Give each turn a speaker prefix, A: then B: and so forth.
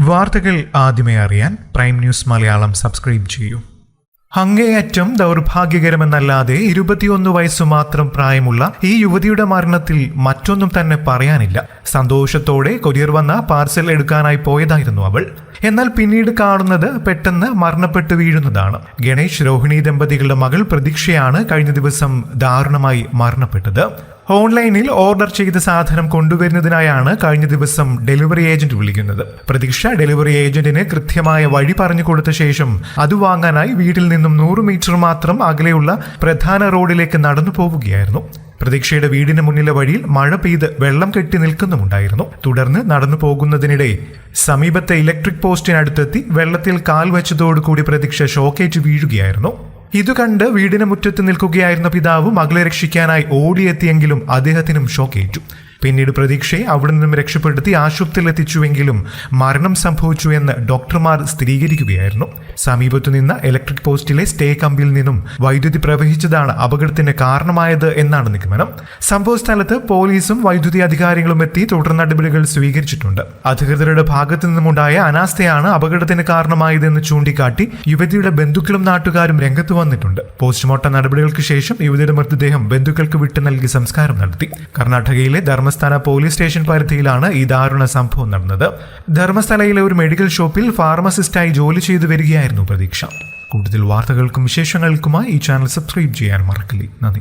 A: വാർത്തകൾ ആദ്യമേ അറിയാൻ പ്രൈം ന്യൂസ് മലയാളം സബ്സ്ക്രൈബ് ചെയ്യൂ. അങ്ങേയറ്റം ദൗർഭാഗ്യകരമെന്നല്ലാതെ ഇരുപത്തിയൊന്ന് വയസ്സു മാത്രം പ്രായമുള്ള ഈ യുവതിയുടെ മരണത്തിൽ മറ്റൊന്നും തന്നെ പറയാനില്ല. സന്തോഷത്തോടെ കൊറിയർ വന്ന പാർസൽ എടുക്കാനായി പോയതായിരുന്നു അവൾ. എന്നാൽ പിന്നീട് കാണുന്നത് പെട്ടെന്ന് മരണപ്പെട്ടു വീഴുന്നതാണ്. ഗണേഷ് രോഹിണി ദമ്പതികളുടെ മകൾ പ്രതീക്ഷയാണ് കഴിഞ്ഞ ദിവസം ദാരുണമായി മരണപ്പെട്ടത്. ഓൺലൈനിൽ ഓർഡർ ചെയ്ത സാധനം കൊണ്ടുവരുന്നതിനായാണ് കഴിഞ്ഞ ദിവസം ഡെലിവറി ഏജന്റ് വിളിക്കുന്നത്. പ്രതീക്ഷ ഡെലിവറി ഏജന്റിന് കൃത്യമായ വഴി പറഞ്ഞു കൊടുത്ത ശേഷം അത് വാങ്ങാനായി വീട്ടിൽ നിന്നും നൂറ് മീറ്റർ മാത്രം അകലെയുള്ള പ്രധാന റോഡിലേക്ക് നടന്നു പോവുകയായിരുന്നു. പ്രതീക്ഷയുടെ വീടിന് മുന്നിലെ വഴിയിൽ മഴ പെയ്ത് വെള്ളം കെട്ടി നിൽക്കുന്നുമുണ്ടായിരുന്നു. തുടർന്ന് നടന്നു പോകുന്നതിനിടെ സമീപത്തെ ഇലക്ട്രിക് പോസ്റ്റിനടുത്തെത്തി വെള്ളത്തിൽ കാൽ വെച്ചതോടുകൂടി പ്രതീക്ഷ ഷോക്കേറ്റ് വീഴുകയായിരുന്നു. ഇത് കണ്ട് വീടിന് മുറ്റത്ത് നിൽക്കുകയായിരുന്ന പിതാവ് മകളെ രക്ഷിക്കാനായി ഓടിയെത്തിയെങ്കിലും അദ്ദേഹത്തിനും ഷോക്കേറ്റു. പിന്നീട് പ്രതീക്ഷയെ അവിടെ നിന്നും രക്ഷപ്പെടുത്തി ആശുപത്രിയിൽ എത്തിച്ചുവെങ്കിലും മരണം സംഭവിച്ചു എന്ന് ഡോക്ടർമാർ സ്ഥിരീകരിക്കുകയായിരുന്നു. സമീപത്തു നിന്ന ഇലക്ട്രിക് പോസ്റ്റിലെ സ്റ്റേ കമ്പിയിൽ നിന്നും വൈദ്യുതി പ്രവഹിച്ചതാണ് അപകടത്തിന് കാരണമായത് എന്നാണ് നിഗമനം. സംഭവ സ്ഥലത്ത് പോലീസും വൈദ്യുതി അധികാരികളും എത്തി തുടർ നടപടികൾ സ്വീകരിച്ചിട്ടുണ്ട്. അധികൃതരുടെ ഭാഗത്തു നിന്നുമുണ്ടായ അനാസ്ഥയാണ് അപകടത്തിന് കാരണമായതെന്ന് ചൂണ്ടിക്കാട്ടി യുവതിയുടെ ബന്ധുക്കളും നാട്ടുകാരും രംഗത്ത് വന്നിട്ടുണ്ട്. പോസ്റ്റ്മോർട്ടം നടപടികൾക്ക് ശേഷം യുവതിയുടെ മൃതദേഹം ബന്ധുക്കൾക്ക് വിട്ടു നൽകി സംസ്കാരം നടത്തി. കർണാടകയിലെ ധർമ്മസ്ഥാന പോലീസ് സ്റ്റേഷൻ പരിധിയിലാണ് ഈ ദാരുണ സംഭവം നടന്നത്. ധർമ്മസ്ഥലയിലെ ഒരു മെഡിക്കൽ ഷോപ്പിൽ ഫാർമസിസ്റ്റായി ജോലി ചെയ്തു വരികയായിരുന്നു പ്രതീക്ഷ. കൂടുതൽ വാർത്തകൾക്കും വിശേഷങ്ങൾക്കുമായി ഈ ചാനൽ സബ്സ്ക്രൈബ് ചെയ്യാൻ മറക്കില്ലേ. നന്ദി.